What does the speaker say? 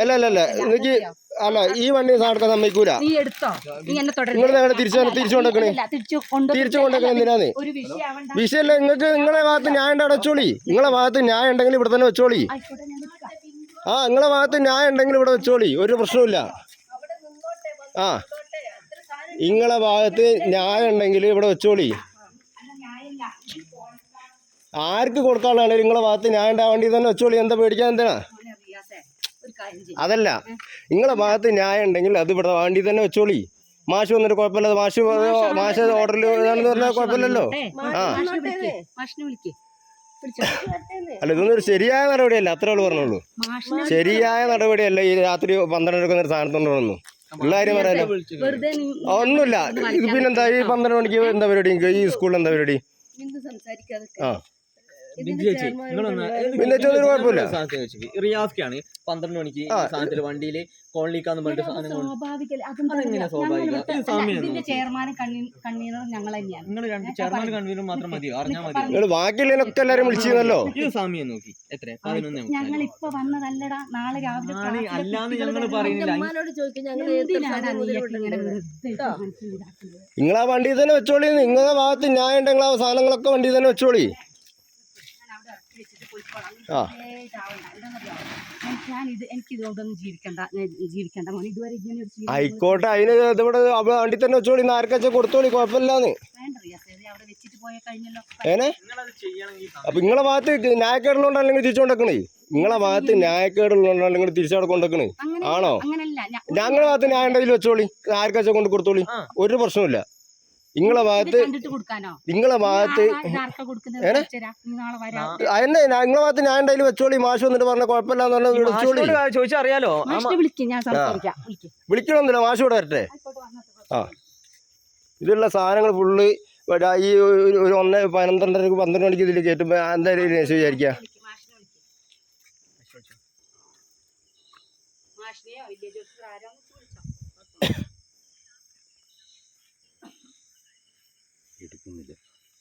അല്ല അല്ല അല്ല. എനിക്ക് അല്ല ഈ വണ്ടി സമ്മതിക്കൂല. നീ എടുത്തോ? നീ എന്നെ തുടരുത്. നിങ്ങൾ ഞങ്ങളെ തിരിച്ചു കൊണ്ടേക്കണേ തിരിച്ചു എന്തിനാന്ന്? വിഷയമാവണ്ട. വിഷയമല്ല നിങ്ങൾക്ക് നിങ്ങളെ ഭാഗത്ത് ന്യായം ഉണ്ട് അവിടെ വെച്ചോളി നിങ്ങളെ ഭാഗത്ത് ന്യായം ഉണ്ടെങ്കിൽ ഇവിടെ തന്നെ വെച്ചോളി. ആ നിങ്ങളെ ഭാഗത്ത് ന്യായം ഉണ്ടെങ്കിൽ ഇവിടെ വെച്ചോളി. ഒരു പ്രശ്നമില്ല ആ. നിങ്ങളെ ഭാഗത്ത് ന്യായം ഉണ്ടെങ്കിൽ ഇവിടെ വെച്ചോളി. ആർക്ക് കൊടുക്കാനുള്ളതാണ് നിങ്ങളെ ഭാഗത്ത് ന്യായം ഉണ്ടാവേണ്ടി തന്നെ വെച്ചോളി. എന്താ പേടിക്കാൻ എന്തിനാ മോനെ റിയാസേ, ഒരു കാര്യം ചെയ്യ്. അതല്ല. നിങ്ങളെ ഭാഗത്ത് ന്യായം ഉണ്ടെങ്കിൽ അത് ഇവിടെ വേണ്ടി തന്നെ വെച്ചോളി. മാഷ് വന്നിട്ട് കുഴപ്പമില്ല. മാഷ് മാഷ് ഓർഡറിൽ പറഞ്ഞാൽ കുഴപ്പമില്ലല്ലോ. ആ. അല്ല ഇതൊന്നും ഒരു ശരിയായ നടപടിയല്ല. അത്രേ ഉള്ളൂ പറഞ്ഞോളൂ. ശരിയായ നടപടിയല്ല ഈ രാത്രി പന്ത്രണ്ടരക്ക് ഒരു സ്ഥാനത്തുണ്ടോന്നു ഉള്ള കാര്യം പറയാലോ ഒന്നുമില്ല. ഇത് പിന്നെന്താ? ഈ പന്ത്രണ്ട് മണിക്ക് എന്താ പരിപാടി? ഈ സ്കൂളിൽ എന്താ പരിപാടി? ആ. റിയാസ്ക്കാണ് പന്ത്രണ്ട് മണിക്ക്. സാധനത്തിൽ വണ്ടിയിൽ കോളിക്കാന്ന് പറഞ്ഞിട്ട് സാധനം. ചെയർമാനും ഞങ്ങൾ തന്നെയാണ്. നിങ്ങൾ ചെയർമാൻ മാത്രം മതി അറിഞ്ഞാൽ മതി. ബാക്കിയുള്ളതിനൊക്കെ എല്ലാരും വിളിച്ചിരുന്നല്ലോ ഇത് സാമ്യം നോക്കി. എത്ര പതിനൊന്ന് ഞങ്ങൾ ഇപ്പൊ വന്നതല്ലടാ. നാളെ രാവിലെ അല്ലാന്ന് ഞങ്ങൾ പറയുന്നില്ല. അമ്മാനോട് വണ്ടി വണ്ടിയിൽ തന്നെ വെച്ചോളി. നിങ്ങളുടെ ഭാഗത്ത് ഞാൻ ഉണ്ടെങ്കിൽ ആ സാധനങ്ങളൊക്കെ വണ്ടി തന്നെ വെച്ചോളി ഞാൻ അവിടെ ഇറക്കി വെച്ചിട്ട് പോയിക്കോളാം. നീ ആ. ആയിക്കോട്ടെ അതിന് ഇതിവിടെ വണ്ടി തന്നെ വെച്ചോളി നാരക്കച്ച കൊടുത്തോളി കുഴപ്പമില്ലാന്ന്. വേണ്ട റിയാസേ, അവിടെ വെച്ചിട്ട് പോയ കഴിഞ്ഞല്ലോ ഏനെ? അപ്പൊ നിങ്ങളെ ഭാഗത്ത് ന്യായക്കേടുള്ളതുകൊണ്ടല്ലെങ്കിൽ തിരിച്ചു കൊണ്ടേക്കണേ നിങ്ങളെ ഭാഗത്ത് ന്യായക്കേടുള്ളതുകൊണ്ടല്ലെങ്കിൽ തിരിച്ചവിടെ കൊണ്ടക്കണേ ആണോ? അങ്ങനല്ല. ഞങ്ങളുടെ ഭാഗത്ത് ന്യായം ഉണ്ടെങ്കിൽ വെച്ചോളി ആർക്കച്ച കൊണ്ട് കൊടുത്തോളി. ഒരു പ്രശ്നമില്ല നിങ്ങളെ ഭാഗത്ത് കണ്ടിട്ട് കൊടുക്കാനോ? നിങ്ങളെ ഭാഗത്ത് എന്നെ നിങ്ങളെ ഭാഗത്ത് ഞാൻ എന്തായാലും വെച്ചോളി മാഷ് വന്നിട്ട് പറഞ്ഞ കുഴപ്പമില്ലാന്ന് പറഞ്ഞാൽ വെച്ചോളി. ചോദിച്ചറിയാലോ? വിളിക്കണമെന്നില്ല മാഷ് ഇവിടെ വരട്ടെ. ആ. ഇതിലുള്ള സാധനങ്ങൾ ഫുള്ള് ഈ ഒരു ഒന്ന് പന്ത്രണ്ടര പന്ത്രണ്ട് മണിക്ക് ഇതിൽ കയറ്റുമ്പോൾ എന്തായാലും രമേശ് വിചാരിക്കുക. മാഷിനെയോ ആരാന്ന്